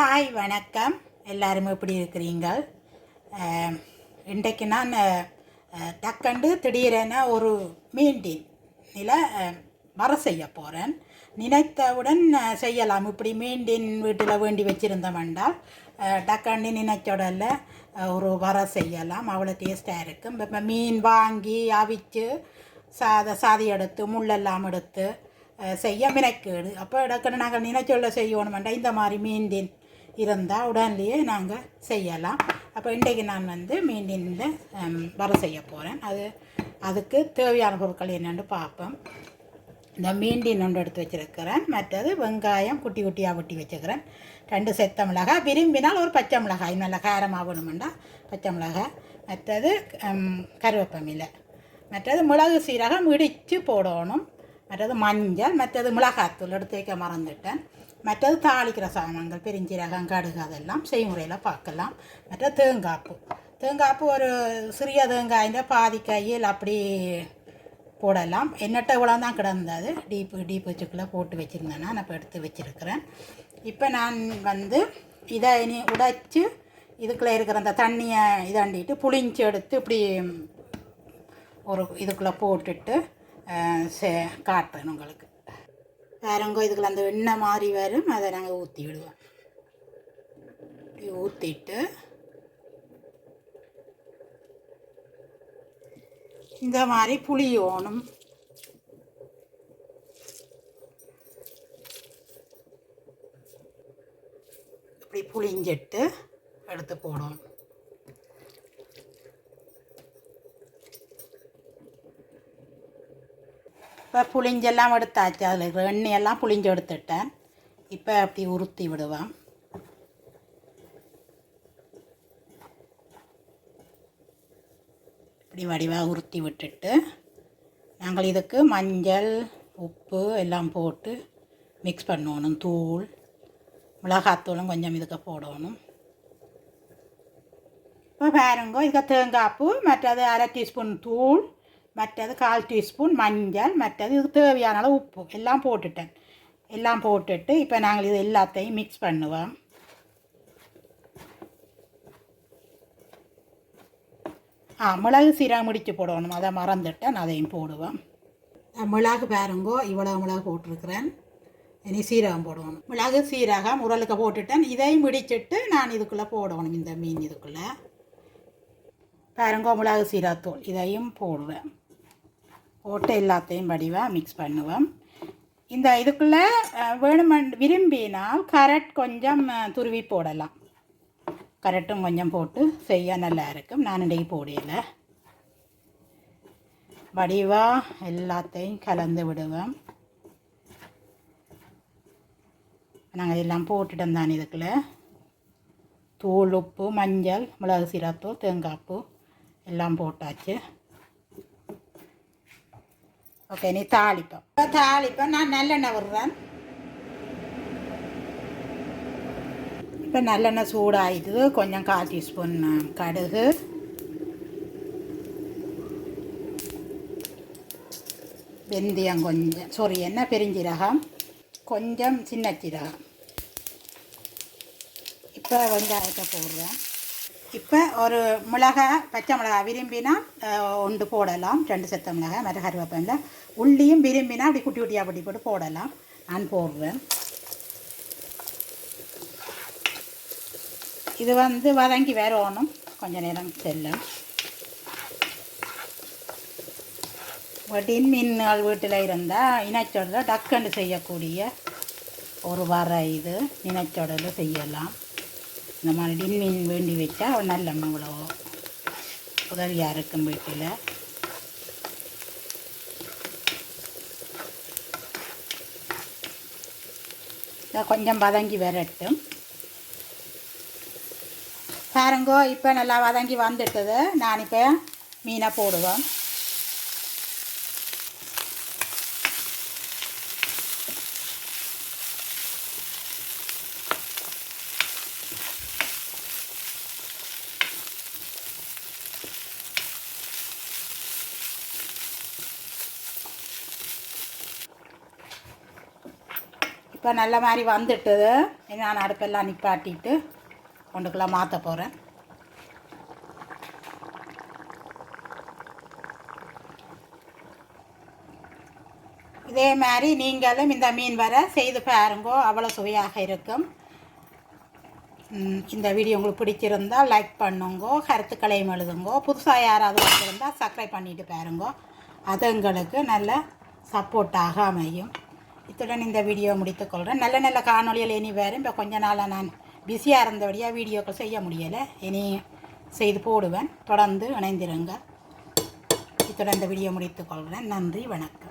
Hi வணக்கம். எல்லாரும் எப்படி இருக்கிறீங்கள் இன்றைக்கு நான் தக்கண்டு திடீரென ஒரு மீண்டின் நில வர செய்ய போகிறேன் நினைத்தவுடன் செய்யலாம். இப்படி மீண்டின் வீட்டில் வேண்டி வச்சுருந்தோம் என்றால் டக்கண்டு நினைச்சோடல ஒரு வர செய்யலாம். அவ்வளோ டேஸ்ட்டாக இருக்கும். இப்போ மீன் வாங்கி அவிச்சு சாத சாதி எடுத்து முள்ளெல்லாம் எடுத்து செய்ய மினைக்கேடு அப்போ டக்குன்னு நாங்கள் நினைச்சொல்ல செய்யணுமெண்டா இந்த மாதிரி மீண்டின் இருந்தால் உடனேயே நாங்கள் செய்யலாம். அப்போ இன்றைக்கு நான் வந்து மீண்டின் வர செய்ய போகிறேன் அது அதுக்கு தேவையான பொருட்கள் என்னென்னு பார்ப்போம். இந்த மீண்டின் ஒன்று எடுத்து வச்சுருக்கிறேன். மற்றது வெங்காயம் குட்டி குட்டியாக வெட்டி வச்சுக்கிறேன். ரெண்டு செத்த மிளகாய் விரும்பினால் ஒரு பச்சை மிளகாய். நல்ல காரமாக வேணுமெண்டா பச்சை மிளகாய். மற்றது கருவேப்பமில்லை மற்றது மிளகு சீரகம் இடித்து போடணும். மற்றது மஞ்சள் மற்றது மிளகாத்தூள் எடுத்து வைக்க மறந்துட்டேன். மற்றது தாளிக்கிற சாமான்கள் பெருஞ்சீரகம் கடுகு அதெல்லாம் செய்முறையில் பார்க்கலாம். மற்ற தேங்காய்ப்பு. தேங்காய்ப்பு ஒரு சிறிய தேங்காயின் பாதி கையில் அப்படி போடலாம். என்னட்ட இவ்வளோ தான் கிடந்தது. டீப்பு டீப் வச்சுக்குள்ளே போட்டு வச்சுருந்தேன் நான். இப்போ எடுத்து வச்சுருக்கிறேன். இப்போ நான் வந்து இதை இனி உடைச்சு இதுக்குள்ளே இருக்கிற அந்த தண்ணியை இதாண்டிட்டு புளிஞ்சு எடுத்து இப்படி ஒரு இதுக்குள்ளே போட்டுட்டு சே காட்டுறேன் உங்களுக்கு. வேறங்க இதுக்குள்ள அந்த எண்ணெய் மாதிரி வரும் அதை நாங்கள் ஊற்றி விடுவோம். ஊற்றிட்டு இந்த மாதிரி புளி ஓணும். இப்படி புளிஞ்சிட்டு எடுத்து போடணும் இப்போ புளிஞ்செல்லாம் எடுத்தாச்சு. அதில் இருக்கிற எண்ணெயெல்லாம் புளிஞ்சு எடுத்துட்டேன். இப்போ அப்படி உருத்தி விடுவேன் இப்படி வடிவாக உருத்தி விட்டுட்டு நாங்கள் இதுக்கு மஞ்சள் உப்பு எல்லாம் போட்டு மிக்ஸ் பண்ணணும். தூள் மிளகாத்தூளும் கொஞ்சம் இதுக்கு போடணும். இப்போ பாருங்க இதுக்கு தேங்காய்ப்பூ மற்றது அரை டீஸ்பூன் தூள் மற்றது கால் டீஸ்பூன் மஞ்சள் மற்றது இதுக்கு தேவையான அளவு உப்பு எல்லாம் போட்டுட்டேன் எல்லாம் போட்டுட்டு இப்போ நாங்கள் இது எல்லாத்தையும் மிக்ஸ் பண்ணுவோம் ஆ மிளகு சீரகம் முடிச்சு போடணும் அதை மறந்துட்டேன் அதையும் போடுவேன் மிளகு பாருங்கோ இவ்வளோ மிளகு போட்டிருக்கிறேன் இனி சீரகம் போடுவோம் மிளகு சீரகம் உரலுக்கு போட்டுட்டேன் இதையும் முடிச்சிட்டு நான் இதுக்குள்ளே போடணும் இந்த மீன் இதுக்குள்ளே பாருங்கோ மிளகு சீரகத்தூள் இதையும் போடுவேன் போட்டு எல்லாத்தையும் வடிவாக மிக்ஸ் பண்ணுவோம். இந்த இதுக்குள்ளே வேணுமன் விரும்பினால் கரட் கொஞ்சம் துருவி போடலாம். கரட்டும் கொஞ்சம் போட்டு செய்ய நல்லா இருக்கும். நான் இன்றைக்கு போடையில வடிவாக எல்லாத்தையும் கலந்து விடுவேன் நாங்கள் எல்லாம் போட்டுட்டோம் தான் இதுக்குள்ளே. தூள் உப்பு மஞ்சள் மிளகு சீரகத்தூள் தேங்காய்ப்பு எல்லாம் போட்டாச்சு. ஓகே நீ தாளிப்போம் இப்போ தாளிப்போம் நான் நல்லெண்ணெய் விடுறேன் இப்போ நல்லெண்ணெய் சூடாகிடுது கொஞ்சம் கால் டீஸ்பூன் கடுகு வெந்தயம் கொஞ்சம் சாரி என்ன பெருஞ்சீரகம் கொஞ்சம் சின்ன சீரகம் இப்போ வெங்காயத்தை போடுறேன் இப்போ ஒரு மிளகாய் பச்சை மிளகாய் விரும்பினா ஒன்று போடலாம். ரெண்டு செத்த மிளகாய் மற்ற கருவேப்பில. உள்ளியும் விரும்பினா அப்படி குட்டி குட்டியாக அப்படி போட்டு போடலாம். நான் போடுவேன் இது வந்து வதங்கி வேறு ஒன்றும் கொஞ்சம் நேரம் செல்லும். வட்டின் மீன்கள் வீட்டில் இருந்தால் இனச்சொடலை டக்குன்னு செய்யக்கூடிய ஒரு வர இது. இனச்சொடலை செய்யலாம். இந்த மாதிரி மீன் வேண்டி வச்சா நல்ல இவ்வளோ. உதவியாக இருக்கும் வீட்டில். கொஞ்சம் வதங்கி வரட்டும். பாருங்கோ இப்போ நல்லா வதங்கி வந்துட்டது. நான் இப்போ மீனை போடுவேன். இப்போ நல்ல மாதிரி வந்துட்டது நான் அடுப்பெல்லாம் நிப்பாட்டிட்டு கொண்டுக்கெல்லாம் மாற்ற போகிறேன் இதே மாதிரி நீங்களும் இந்த மீன் வர செய்து பாருங்கோ அவ்வளோ சுவையாக இருக்கும். இந்த வீடியோ உங்களுக்கு பிடிச்சிருந்தால் லைக் பண்ணுங்கோ கருத்துக்களையும் எழுதுங்கோ புதுசாக யாராவது வந்திருந்தால் சப்ஸ்கிரைப் பண்ணிட்டு பாருங்கோ. அது எங்களுக்கு நல்ல சப்போர்ட்டாக அமையும். இத்துடன் இந்த வீடியோ முடித்துக்கொள்கிறேன் நல்ல நல்ல காணொளிகள் இனி வேறு இப்போ கொஞ்ச நாளாக நான் பிஸியாக இருந்தபடியாக வீடியோக்கள் செய்ய முடியலை. இனி செய்து போடுவேன். தொடர்ந்து இணைந்திருங்க இத்துடன் இந்த வீடியோ முடித்துக்கொள்கிறேன் நன்றி வணக்கம்.